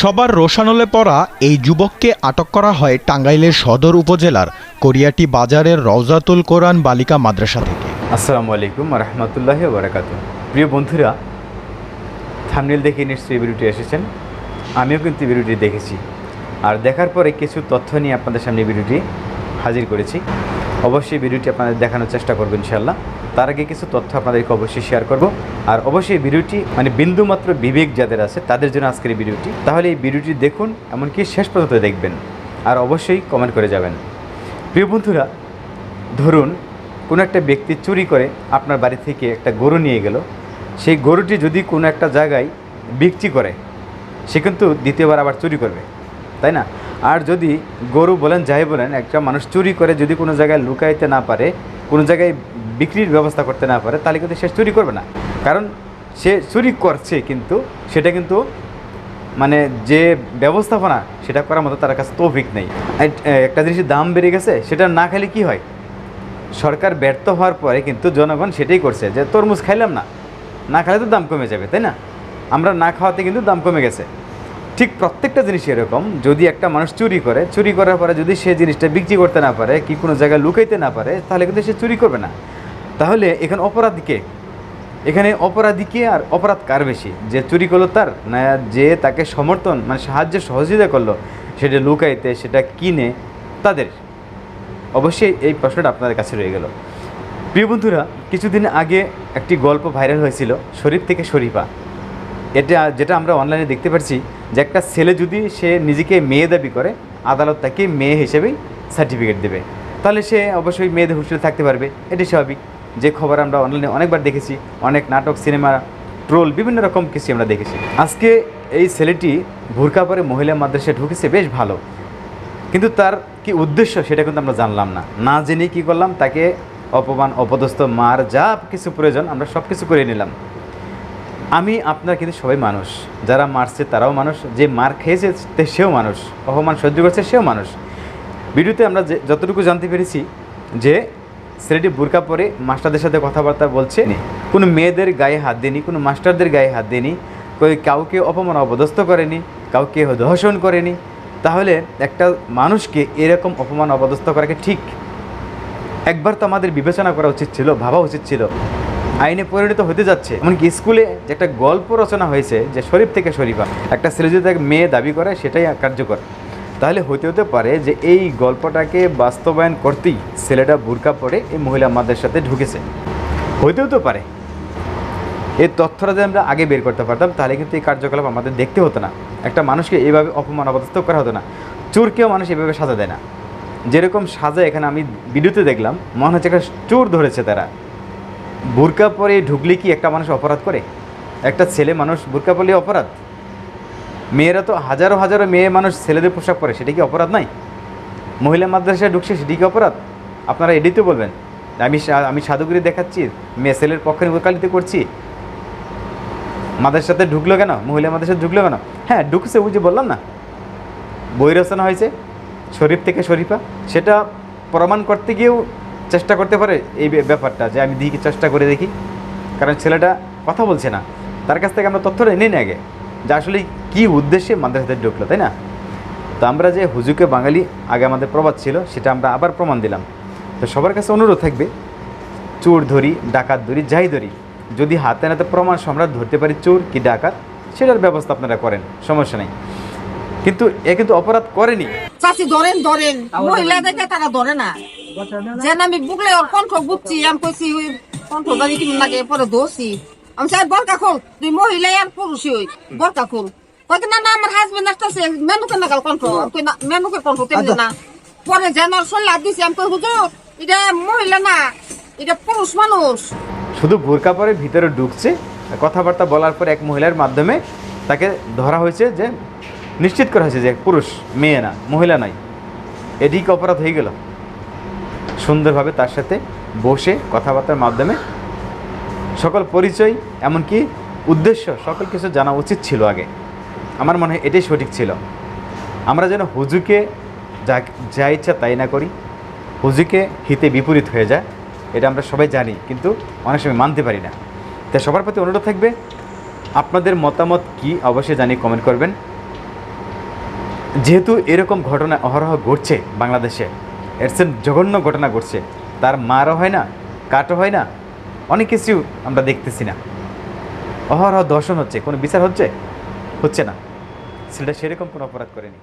সবার রোশানলে পড়া এই যুবককে আটক করা হয় টাঙ্গাইলের সদর উপজেলার কোরিয়াটি বাজারের রওজাতুল কোরআন বালিকা মাদ্রাসা থেকে। আসসালামু আলাইকুম রহমতুল্লাহ বারাকাত প্রিয় বন্ধুরা থামনেল দেখে নিশ্চয়ই ভিডিওটি এসেছেন। আমিও কিন্তু ভিডিওটি দেখেছি। আর দেখার পরে কিছু তথ্য নিয়ে আপনাদের সামনে ভিডিওটি হাজির করেছি। অবশ্যই ভিডিওটি আপনাদের দেখানোর চেষ্টা করব ইনশাল্লাহ তার আগে কিছু তথ্য আপনাদেরকে অবশ্যই শেয়ার করব। আর অবশ্যই ভিডিওটি মানে বিন্দুমাত্র বিবেক যাদের আছে, তাদের জন্য আজকের এই ভিডিওটি। তাহলে এই ভিডিওটি দেখুন, এমনকি শেষ পর্যন্ত দেখবেন। আর অবশ্যই কমেন্ট করে যাবেন। প্রিয় বন্ধুরা, ধরুন কোনো একটা ব্যক্তি চুরি করে আপনার বাড়ি থেকে একটা গরু নিয়ে গেল। সেই গরুটি যদি কোনো একটা জায়গায় বিক্রি করে, সে কিন্তু দ্বিতীয়বার আবার চুরি করবে। তাই না? আর যদি গরু বলেন, যাই বলেন, একটা মানুষ চুরি করে যদি কোনো জায়গায় লুকাইতে না পারে, কোনো জায়গায় বিক্রির ব্যবস্থা করতে না পারে, তাহলে কিন্তু সে চুরি করবে না। কারণ সে চুরি করছে কিন্তু সেটা কিন্তু মানে যে ব্যবস্থাপনা সেটা করার মতো তার কাছে তৌফিক নেই। এক- একটা জিনিসের দাম বেড়ে গেছে, সেটা না খেলে কি হয়? সরকার ব্যর্থ হওয়ার পরে কিন্তু জনগণ সেটাই করছে যে, তরমুজ খাইলাম না। না খেলে তো দাম কমে যাবে, তাই না? আমরা না খাওয়াতে কিন্তু দাম কমে গেছে। ঠিক প্রত্যেকটা জিনিস এরকম। যদি একটা মানুষ চুরি করে, চুরি করার পরে যদি সে জিনিসটা বিক্রি করতে না পারে, কি কোনো জায়গায় লুকাইতে না পারে, তাহলে কিন্তু সে চুরি করবে না। তাহলে এখানে অপরাধীকে এখানে অপরাধীকে আর অপরাধ কার বেশি? যে চুরি করল তার, না যে তাকে সমর্থন মানে সাহায্য, সহযোগিতা করল, সেটা লুকাইতে, সেটা কিনে, তাদের? অবশ্যই এই প্রশ্নটা আপনাদের কাছে রয়ে গেল। প্রিয় বন্ধুরা, কিছুদিন আগে একটি গল্প ভাইরাল হয়েছিল, শরীফ থেকে শরীফা। এটা যেটা আমরা অনলাইনে দেখতে পাচ্ছি যে একটা ছেলে যদি সে নিজেকে মেয়ে দাবি করে, আদালত তাকে মেয়ে হিসেবেই সার্টিফিকেট দেবে। তাহলে সে অবশ্যই মেয়েদের হোস্টেলে থাকতে পারবে। এটি স্বাভাবিক। যে খবর আমরা অনলাইনে অনেকবার দেখেছি, অনেক নাটক, সিনেমা ট্রোল বিভিন্ন রকম কিছু আমরা দেখেছি। আজকে এই ছেলেটি ভুরকা পরে মহিলা মাদ্রাসায় ঢুকেছে, বেশ ভালো। কিন্তু তার কি উদ্দেশ্য সেটা কিন্তু আমরা জানলাম না। না জেনে কি করলাম? তাকে অপমান, অপদস্থ, মার যা কিছু প্রয়োজন আমরা সব কিছু করে নিলাম। আমি আপনার কিন্তু সবাই মানুষ। যারা মারছে তারাও মানুষ। যে মার খেয়েছে সেও মানুষ। অপমান সহ্য করছে সেও মানুষ। ভিডিওতে আমরা যে যতটুকু জানতে পেরেছি যে ছেলেটি বুরকা পরে মাস্টারদের সাথে কথাবার্তা বলছে। কোনো মেয়েদের গায়ে হাত দেয়নি কোনো মাস্টারদের গায়ে হাত দেয়নি কই কাউকে অপমান অপদস্থ করেনি কাউকে ধর্ষণ করেনি। তাহলে একটা মানুষকে এরকম অপমান অপদস্থ করাকে ঠিক একবার তো আমাদের বিবেচনা করা উচিত ছিল ভাবা উচিত ছিল। আইনে পরিণত হতে যাচ্ছে। এমনকি স্কুলে যে একটা গল্প রচনা হয়েছে যে শরীফ থেকে শরীফা, একটা ছেলে যদি তাকে মেয়ে দাবি করে, সেটাই কার্যকর। তাহলে হতে হতে পারে যে এই গল্পটাকে বাস্তবায়ন করতেই ছেলেটা বুরকা পরে এই মহিলা আমাদের সাথে ঢুকেছে। হইতেও তো পারে। এই তথ্যটা যদি আমরা আগে বের করতে পারতাম, তাহলে কিন্তু এই কার্যকলাপ আমাদের দেখতে হতো না। একটা মানুষকে এইভাবে অপমান অপদস্থ করা হতো না। চোরকেও মানুষ এভাবে সাজা দেয় না। যেরকম সাজা এখানে আমি ভিডিওতে দেখলাম, মনে হচ্ছে একটা চোর ধরেছে তারা। বুরকা পরে ঢুকলে কি একটা মানুষ অপরাধ করে? একটা ছেলে মানুষ বুরকা পরলে অপরাধ? মেয়েরা তো হাজারো হাজারো মেয়ে মানুষ ছেলেদের পোশাক পরে, সেটা কি অপরাধ নাই মহিলা মাদ্রাসায় ঢুকছে, সেটি কি অপরাধ? আপনারা এটাই তো বলবেন। আমি আমি সাধুগুরি দেখাচ্ছি, মেয়ে ছেলের পক্ষে ওকালিতে করছি। মাদ্রাসাতে ঢুকলো কেন? মহিলা মাদ্রাসাতে ঢুকলো কেন? হ্যাঁ ঢুকছে যে বললাম না। বই রচনা হয়েছে, শরীফ থেকে শরীফা। সেটা প্রমাণ করতে গিয়েও চেষ্টা করতে পারে এই ব্যাপারটা, যে আমি দেখি, চেষ্টা করে দেখি। কারণ ছেলেটা কথা বলছে না। তার কাছ থেকে আমরা তথ্যটা এনে নিই আগে, যে আসলে কী উদ্দেশ্যে মাদ্রাসাতে ঢুকলো, তাই না? তো আমরা যে হুজুকে বাঙালি আগে আমাদের প্রবাদ ছিল, সেটা আমরা আবার প্রমাণ দিলাম। তো সবার কাছে অনুরোধ থাকবে, চোর ধরি, ডাকাত ধরি, যাই ধরি, যদি হাতে নাতে প্রমাণ সম্রাট ধরতে পারি চোর কি ডাকাত, সেটার ব্যবস্থা আপনারা করেন, সমস্যা নেই। কিন্তু এ কিন্তু অপরাধ করেনি। চাষি ধরেন ধরেন। মহিলা দেখে তারা ধরে না। যেন আমি বুকলে ওর কণ্ঠ বুঝছি আমি কইছি ওই কণ্ঠ দাঁড়িয়ে কিনুন লাগে পরে ধরছি। আমি চাই বরকা খোল তুই মহিলা আর পুরুষই ওই বরকা খোল। কয়েক না না আমার হাজবেন্ড আসতেছে মেনুকে নাগাল কণ্ঠ? কই না মেনুকে কণ্ঠ তেমনি না। পরে যেন ওর হাত দিছি আমি কই হুজুর এটা মহিলা না এটা পুরুষ মানুষ। শুধু বোরকা পরে ভিতরে ঢুকছে কথাবার্তা বলার পর এক মহিলার মাধ্যমে তাকে ধরা হয়েছে যে নিশ্চিত করা হয়েছে যে পুরুষ, মেয়ে না, মহিলা নাই। এটি কি অপরাধ হয়ে গেল। সুন্দরভাবে তার সাথে বসে কথাবার্তার মাধ্যমে সকল পরিচয়, এমনকি উদ্দেশ্য, সকল কিছু জানা উচিত ছিল আগে। আমার মনে হয় এটাই সঠিক ছিল। আমরা যেন হুজুকে যা যা ইচ্ছা তাই না করি, হুজুকে হিতে বিপরীত হয়ে যায়, এটা আমরা সবাই জানি, কিন্তু অনেক সময় মানতে পারি না। তাই সবার প্রতি অনুরোধ থাকবে, আপনাদের মতামত কি, অবশ্যই জানিয়ে কমেন্ট করবেন। যেহেতু এরকম ঘটনা অহরহ ঘটছে বাংলাদেশে, এর জঘন্য ঘটনা ঘটছে। তার মারও হয় না, কাটও হয় না, অনেক কিছু আমরা দেখতেছি না। অহরহ দর্শন হচ্ছে, কোনো বিচার হচ্ছে? হচ্ছে না। ছেলেটা সেরকম কোনো অপরাধ করেনি।